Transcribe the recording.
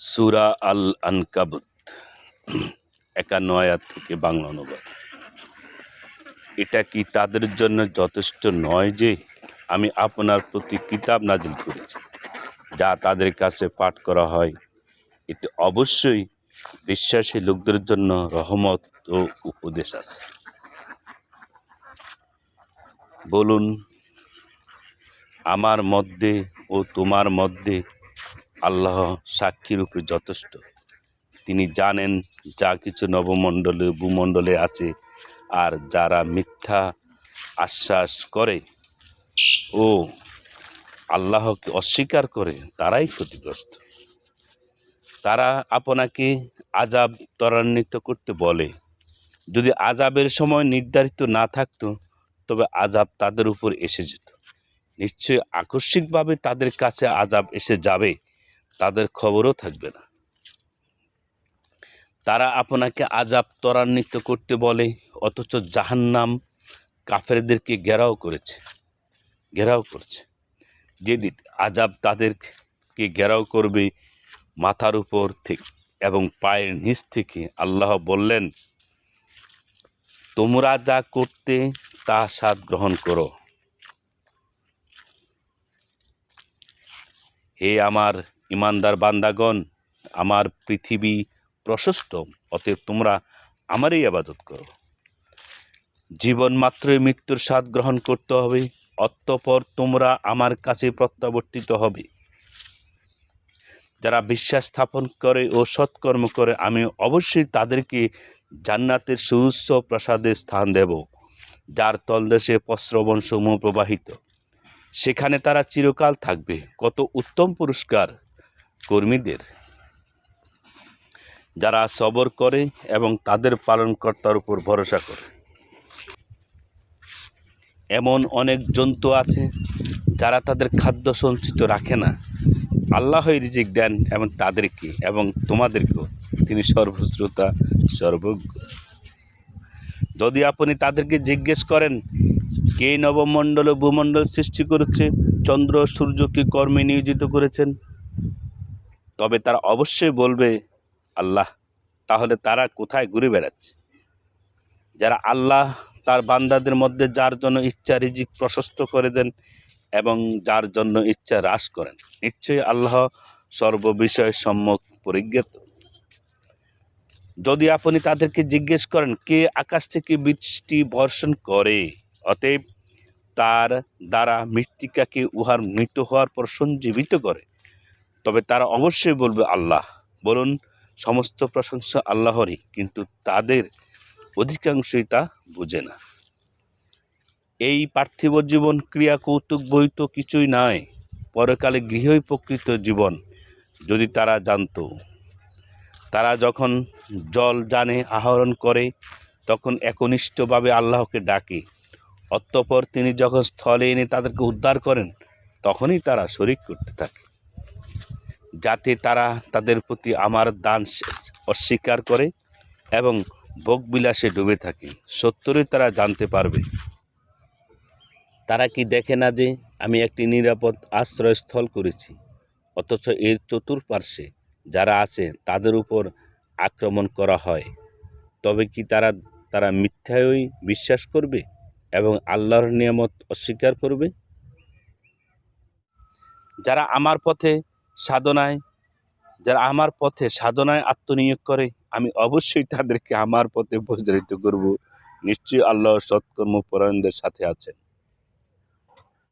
সুরা আল আনকাবুত একান্ন আয়াত থেকে বাংলা অনুবাদ। এটা কি তাদের জন্য যথেষ্ট নয় যে আমি আপনার প্রতি কিতাব নাজিল করেছি, যা তাদের কাছে পাঠ করা হয়? এতে অবশ্যই বিশ্বাসী লোকদের জন্য রহমত ও উপদেশ আছে। বলুন, আমার মধ্যে ও তোমার মধ্যে আল্লাহ সাক্ষী রূপে যথেষ্ট। তিনি জানেন যা কিছু নবমণ্ডলে, ভূমণ্ডলে আছে আর যারা মিথ্যা আশ্বাস করে ও আল্লাহকে অস্বীকার করে, তারাই ক্ষতিগ্রস্ত। তারা আপনাকে আজাব ত্বরান্বিত করতে বলে। যদি আজাবের সময় নির্ধারিত না থাকতো, তবে আজাব তাদের উপর এসে যেত। নিশ্চয়ই আকস্মিকভাবে তাদের কাছে আজাব এসে যাবে। তাদের খবরও থাকবে না। তারা আপনাকে আজাব ত্বরান্বিত করতে বলে, অথচ জাহান্নাম কাফেরদেরকে ঘেরাও করেছে, ঘেরাও করছে। যেদিন আজাব তাদেরকে ঘেরাও করবে মাথার উপর থেকে এবং পায়ের নিচ থেকে আল্লাহ বললেন, তোমরা যা করতে তা স্বাদ গ্রহণ করো। হে আমার ইমানদার বান্দাগণ, আমার পৃথিবী প্রশস্ত, অতএব তোমরা আমারই আবাদত করো। জীবন মাত্রই মৃত্যুর স্বাদ গ্রহণ করতে হবে, অতঃপর তোমরা আমার কাছে প্রত্যাবর্তিত হবে। যারা বিশ্বাস স্থাপন করে ও সৎকর্ম করে, আমি অবশ্যই তাদেরকে জান্নাতের সুউচ্চ প্রাসাদে স্থান দেব, যার তলদেশে প্রস্রবণ সমূহ প্রবাহিত। সেখানে তারা চিরকাল থাকবে। কত উত্তম পুরস্কার কর্মীদের। যারা সবর করে এবং তাদের পালনকর্তার উপর ভরসা করে। এমন অনেক জন্তু আছে যারা তাদের খাদ্য সঞ্চিত রাখে না। আল্লাহই রিজিক দেন এবং তাদেরকে এবং তোমাদেরকেও। তিনি সর্বশ্রোতা, সর্বজ্ঞ। যদি আপনি তাদেরকে জিজ্ঞেস করেন, কে নবমণ্ডল ও ভূমণ্ডল সৃষ্টি করেছে, চন্দ্র সূর্যকে কর্মে নিয়োজিত করেছেন? তবে তারা অবশ্যই বলবে, আল্লাহ, তাহলে তারা কোথায় ঘুরে বেড়াচ্ছে? যারা আল্লাহ তার বান্দাদের মধ্যে যার জন্য ইচ্ছা রিজিক প্রশস্ত করে দেন এবং যার জন্য ইচ্ছা হ্রাস করেন, নিশ্চয়ই আল্লাহ সর্ববিষয় সম্যক পরিজ্ঞাত। যদি আপনি তাদেরকে জিজ্ঞেস করেন, কে আকাশ থেকে বৃষ্টি বর্ষণ করে? অতএব তার দ্বারা মৃত্তিকাকে উহার মৃত হওয়ার পর সঞ্জীবিত করে। তবে তারা অবশ্যই বলবে আল্লাহ। বলুন, সমস্ত প্রশংসা আল্লাহরই, কিন্তু তাদের অধিকাংশই তা বুঝে না। এই পার্থিব জীবন ক্রিয়া কৌতুক বহিত কিছুই নয় পরকালে গৃহই প্রকৃত জীবন, যদি তারা জানত। তারা যখন জল জানে, আহরণ করে, তখন একনিষ্ঠভাবে আল্লাহকে ডাকে। অতঃপর তিনি যখন স্থলে এনে তাদেরকে উদ্ধার করেন, তখনই তারা শরিক করতে থাকে। যাতে তারা তাদের প্রতি আমার দান অস্বীকার করে এবং ভোগবিলাসে ডুবে থাকে। সত্তরই তারা জানতে পারবে। তারা কি দেখে না যে আমি একটি নিরাপদ আশ্রয়স্থল করেছি? অথচ এর চতুর্পার্শ্বে যারা আছে, তাদের উপর আক্রমণ করা হয়। তবে কি তারা তারা মিথ্যায়ই বিশ্বাস করবে এবং আল্লাহর নিয়ামত অস্বীকার করবে? যারা আমার পথে সাধনায়, যারা আমার পথে সাধনায় আত্মনিয়োগ করে, আমি অবশ্যই তাদেরকে আমার পথে প্রচারিত করব। নিশ্চয়ই আল্লাহ সৎকর্ম পরায়ণদের সাথে আছেন।